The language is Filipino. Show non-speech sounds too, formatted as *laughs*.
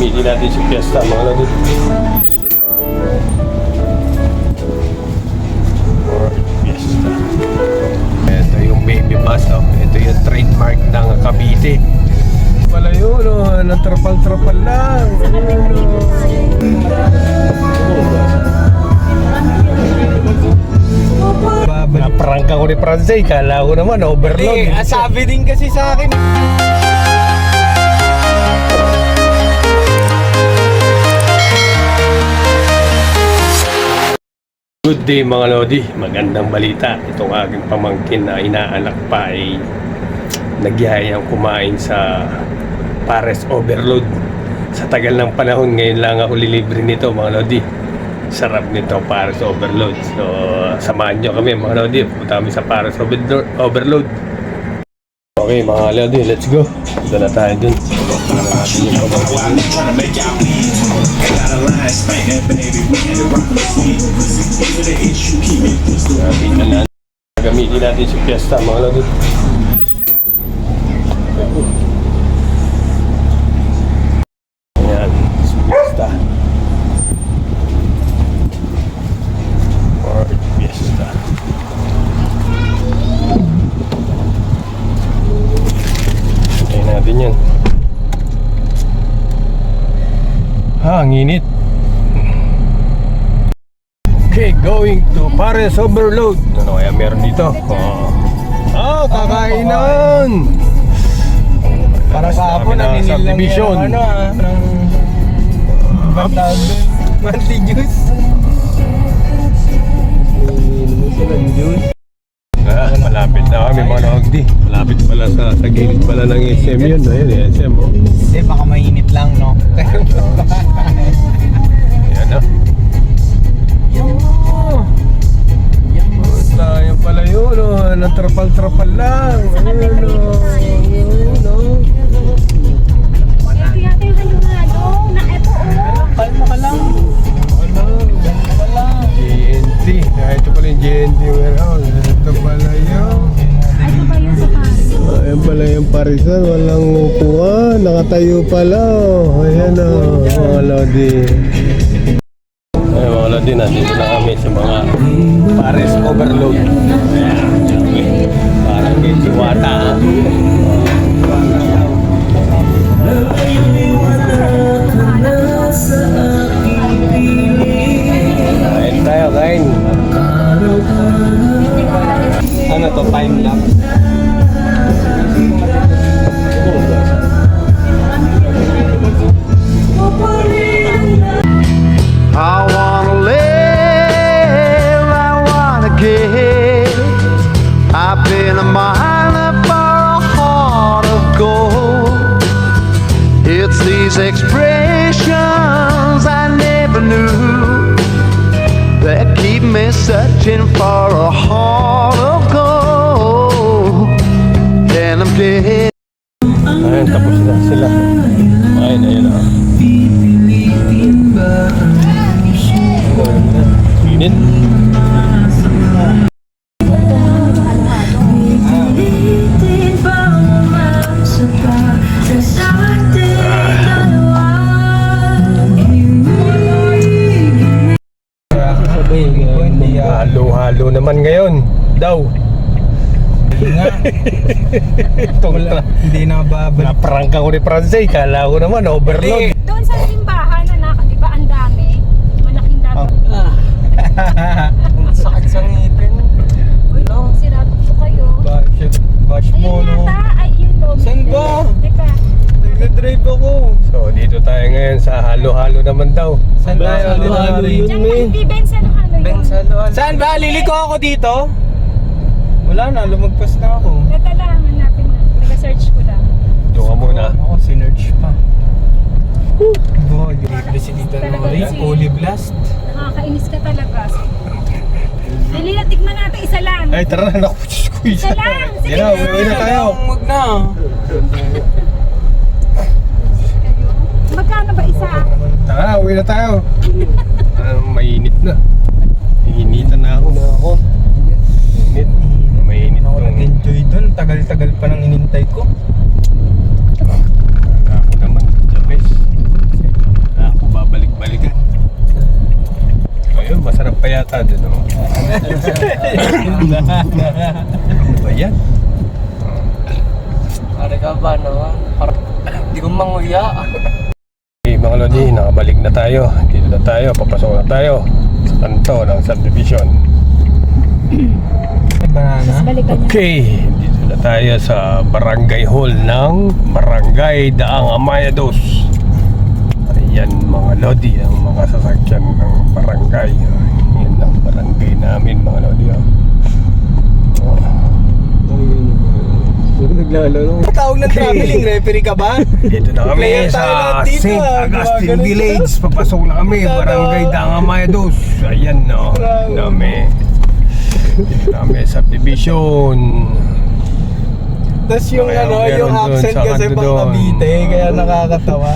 gagamitin natin sa fiesta mga lodi. Fiesta. Ito yung baby bus. Oh. Ito yung trademark ng Cavite. Pala yun, oh. natrapal-trapal lang. Naprangka ko ni Francay, kala ko naman overload. Hindi, sabi din kasi sa akin. Good day mga Lodi, magandang balita. Itong aking pamangkin na inaanak pa ay nagyayang kumain sa Pares Overload. Sa tagal ng panahon, ngayon lang ako lilibre nito mga Lodi. Sarap nito, Pares Overload. So, samahan nyo kami mga Lodi. Punta kami sa Pares Overlo- Overload. Okay mga Lodi, let's go. Punta na tayo dun. Para natin yung pamangkin. tryna make y'all leave. Got a line, spank that baby. We had to rock the sweet. Give it an issue, keep it pistol. Tingnan natin. Gamitin natin sa fiesta mga lodi. Ayan, sa fiesta. Or fiesta. Hintayin natin yan. Ah, ang init. Okay, going to Pares Overload. Ano kaya meron dito? Oh, oh kakainan! Para kahapon, na, naninil lang yan, ano ah, ng... Tawag doon? Monthly juice. Ah, malapit na kami mga nagdi. Malapit pala sa, sa gilid pala ng SM yun. Ayun, eh, SM oh. Hindi, baka mainit lang, no? *laughs* Ayan ah. Tayo pala yun, oh. Natrapal-trapal lang. Ayun, oh. Ayun, oh. Halo-halo na ito oh. Kalma ka lang. Ano? Kalma ka lang. GNT. Ah, ito pala yung GNT warehouse. Ito pala yun. Ano ba yun sa Paris? Ayan pala yung parisan, walang upuan, nakatayo pala. oh. Ayan o, mga lodi. Ayan mga lodi, nandito na kami sa mga Paris Overload. Ayan, parang may siwata. Kain to, time lapse? I wanna live, I wanna give. I've been a miner for a heart of gold. It's these expressions I never knew that keep me searching for sila. Ayun, ayun o. Init. Hindi ah. Halo-halo naman ngayon. Daw. Nga. Wala, hindi na babalik. Naprangka ko ni Francay. Kala ko naman overload. Doon sa simbahan na naka, di ba ang dami? Malaking dami. *laughs* Ang sakit sa ngipin. Uy, sirato po kayo. Bash, bash mo, Ayun no? yata, ay yun no. Saan ba? Teka. Nagdadrive ako. So, dito tayo ngayon sa halo-halo naman daw. Saan tayo? Halo-halo yun, Diyan may. pa, hindi Benz ano halo yun. Ben, Saan ba? Liliko ako dito? Wala na, lumagpas na ako. Teka lang, hanapin na. Taga-search ko lang. Doon ka muna. Ako, sinerge pa. Boy, grabe si Tita Nori. Holy blast. Nakakainis ka talaga. Dali na, tikman natin isa lang. Ay, tara na. Naku, Diyos ko, isa. Isa lang. Sige na, uwi na tayo. Huwag na. Magkano ba isa? Tara, uwi na tayo. Ah, mainit na. tagal pa nang inintay ko. Ako naman, the best. Ako babalik-balikan. Ayun, masarap pa yata din, no? ano ba yan? Pare ka ba, no? Parang hindi ko manguya. Okay, mga Lodi, nakabalik na tayo. Dito na tayo, papasok na tayo sa kanto ng subdivision. Okay, na tayo sa barangay hall ng Barangay Daang Amaya Dos. Ayan mga Lodi, ang mga sasakyan ng barangay. Yan ang barangay namin mga Lodi. Oh. Naglalaro. Tawag ng traveling referee ka ba? Dito na kami sa St. Gumagano Village. Papasok na kami. Barangay Dangamaya Dos. Ayan no. Dami. Dito na kami subdivision. Tapos yung Kaya ano, yung sa kasi pang. Cavite, kaya nakakatawa.